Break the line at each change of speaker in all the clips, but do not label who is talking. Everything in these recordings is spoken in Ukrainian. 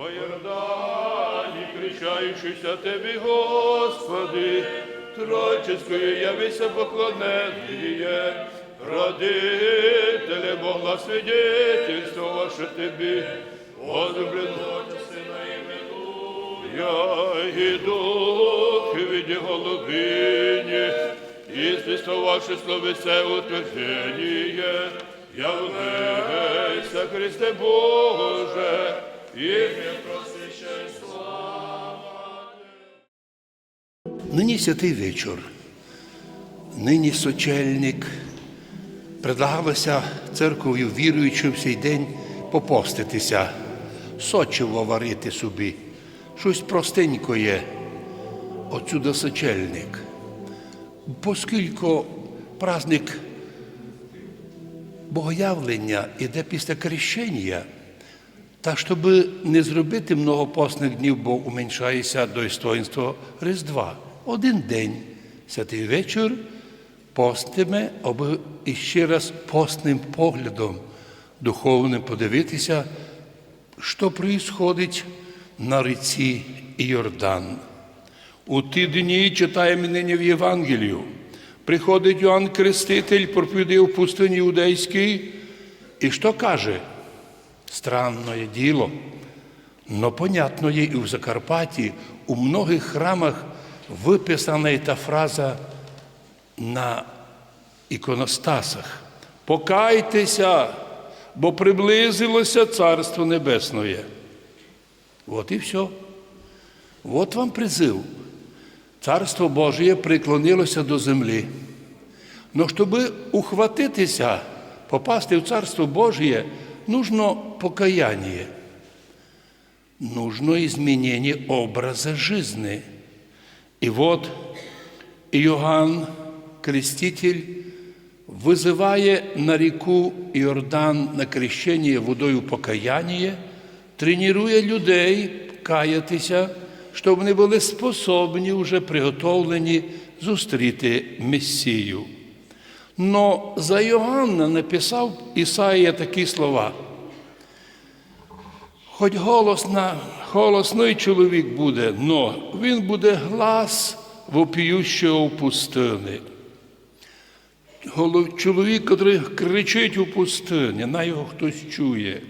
По Йордані, кричаючися Тебе, Господи, Тройческою явися поклонение, родителе Бога свидетельствовавши Тебе, возлюблено Сына Я и дух в виде голубині, і спістувавши словеце утвердження, являйся, Христе Боже, і.
Нині святий вечір, нині сочельник. Предлагалося церков'ю віруючим в цей день попоститися, сочиво варити собі, щось простенькое, отсюда сочельник. Оскільки праздник богоявлення іде після крещення, та щоб не зробити много постних днів, бо уменшається достоинство Різдва. Один день, святий вечір, постиме, аби іще раз постним поглядом духовним подивитися, що відбувається на ріці Йордан. У ті дні читаємо нині в Євангелію. Приходить Йоанн Креститель, проповідає в пустині Юдейській, і що каже? Странное діло. Но понятно є і в Закарпатті у многих храмах виписана та фраза на іконостасах. Покайтеся, бо приблизилося Царство Небесне. От і все. От вам призив. Царство Божє приклонилося до землі. Но щоб ухватитися, попасти в Царство Божє, нужно покаяние. Нужно изменение образа жизни. И вот Иоанн Креститель вызывая на реку Иордан на крещение водою покаяння, тренує людей каятися, щоб вони були способні, вже приготовлені зустріти Месію. Но за Йоанна написав Ісаїя такі слова. Хоч голосна, голосний чоловік буде, но він буде глас вопіющого в пустини. Чоловік, який кричить у пустині, на його хтось чує.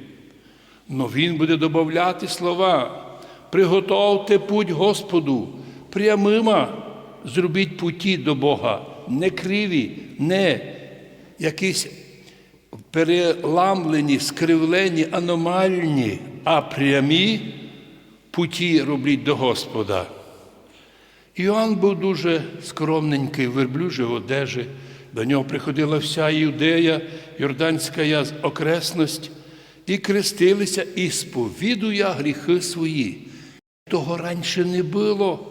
Но він буде додати слова. Приготовте путь Господу, прямима зробіть путі до Бога, не криві, не якісь переламлені, скривлені, аномальні, а прямі путі робліть до Господа. Іоанн був дуже скромненький, в верблюжій одежі. До нього приходила вся Юдея, Йорданська окресність, і крестилися, і сповідуя гріхи свої. Того раніше не було.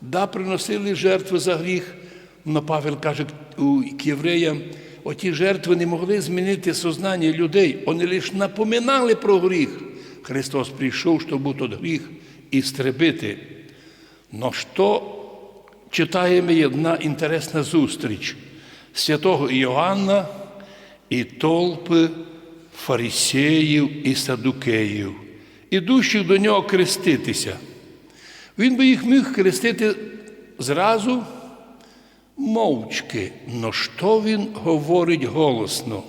Да, приносили жертви за гріх. Но Павел каже к євреям, оті жертви не могли змінити сознання людей. Вони лише напоминали про гріх. Христос прийшов, щоб тот гріх істребити. Но що читаємо одна інтересна зустріч святого Іоанна і толпи фарисеїв і садукеїв, ідущих до нього креститися. Він би їх міг хрестити зразу мовчки. Но що він говорить голосно?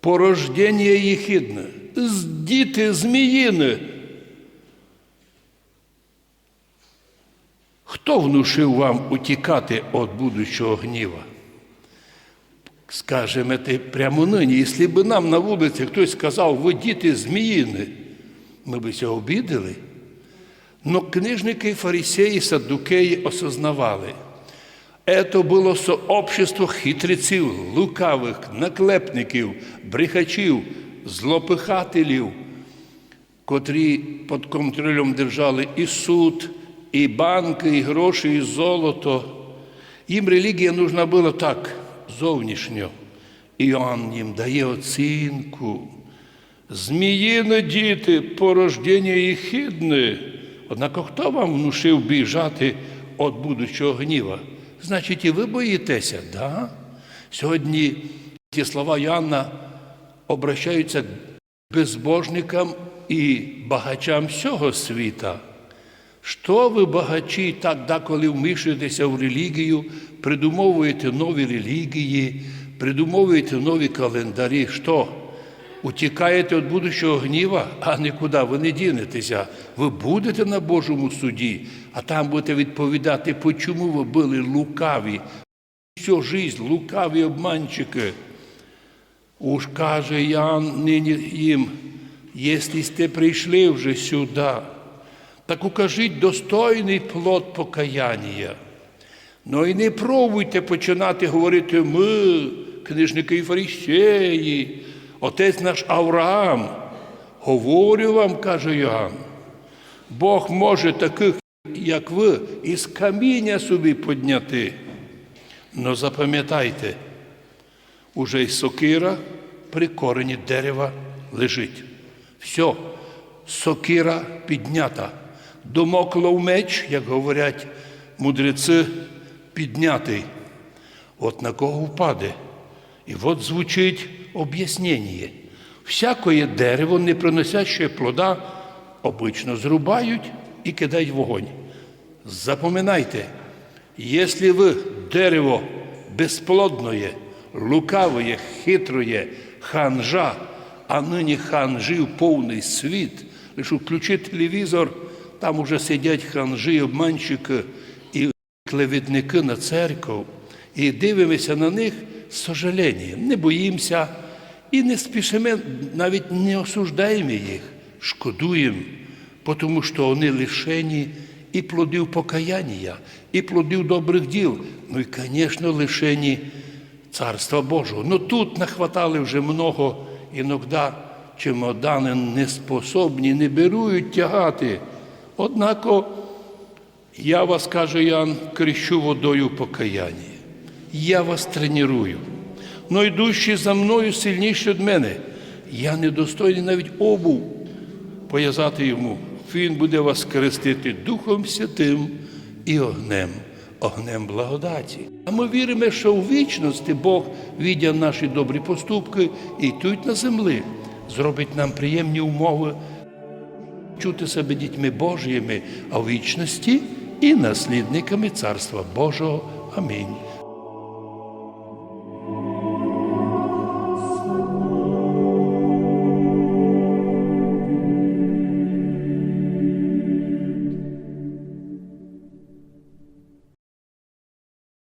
Порождення їхідне, з діти зміїни. Хто внушив вам утікати від будущого гніва? Скажемо ти прямо нині, якщо б нам на вулиці хтось сказав, ви діти зміїни, ми б цього обідали. Но книжники, фарисеї, саддукеї осознавали. Это було сообщество хитреців, лукавих, наклепників, брехачів, злопихателів, котрі під контролем держали і суд, і банки, і гроші, і золото. Їм релігія нужна була так, зовнішньо. Іоанн їм дає оцінку. Зміїне діти, порождення їхідне. Однак хто вам внушив біжати від будущого гніва? Значить, і ви боїтеся, да? Сьогодні ті слова Йоанна обращаються к безбожникам і багачам всього світа. Що ви, багачі, так деколи вмішуєтеся в релігію, придумовуєте нові релігії, придумовуєте нові календарі? Що? Утікаєте від будущого гніва, а нікуди ви не дінетеся. Ви будете на Божому суді, а там будете відповідати, чому ви були лукаві. Всю жизнь лукаві обманщики. Уж каже Ян нині їм, якщо сте прийшли вже сюди, так укажіть достойний плод покаяння. Ну і не пробуйте починати говорити ми, книжники і фарисеї, отець наш Авраам. Говорю вам, каже Йоанн, Бог може таких, як ви, із каміння собі підняти. Но запам'ятайте, уже й сокира при корені дерева лежить. Все, сокира піднята. Домоклов меч, як говорять мудреці, піднятий. От на кого впаде. І от звучить об'яснення. Всякое дерево, не приносяще плода, обично зрубають і кидають вогонь. Запоминайте, якщо ви дерево безплодное, лукавое, хитроє, ханжа, а нині ханжів повний світ, лише включи телевізор, там уже сидять ханжі, обманщики і клеветники на церкву, і дивимося на них з не боїмося і не спішимо, навіть не осуждаємо їх, шкодуємо, тому що вони лишені і плодів покаяння, і плодів добрих діл, ну і, звісно, лишені Царства Божого. Ну тут нахватали вже много, іноді чемодани неспособні, не беруть тягати. Однако я вас, каже Ян, крещу водою покаяння. Я вас треную. Но йдущий за мною сильніший від мене. Я недостойний навіть обув пов'язати йому. Він буде вас крестити Духом Святим і огнем, огнем благодаті. А ми віримо, що у вічності Бог, віддя наші добрі поступки і тут на землі, зробить нам приємні умови чути себе дітьми Божіми, а в вічності і наслідниками Царства Божого. Амінь.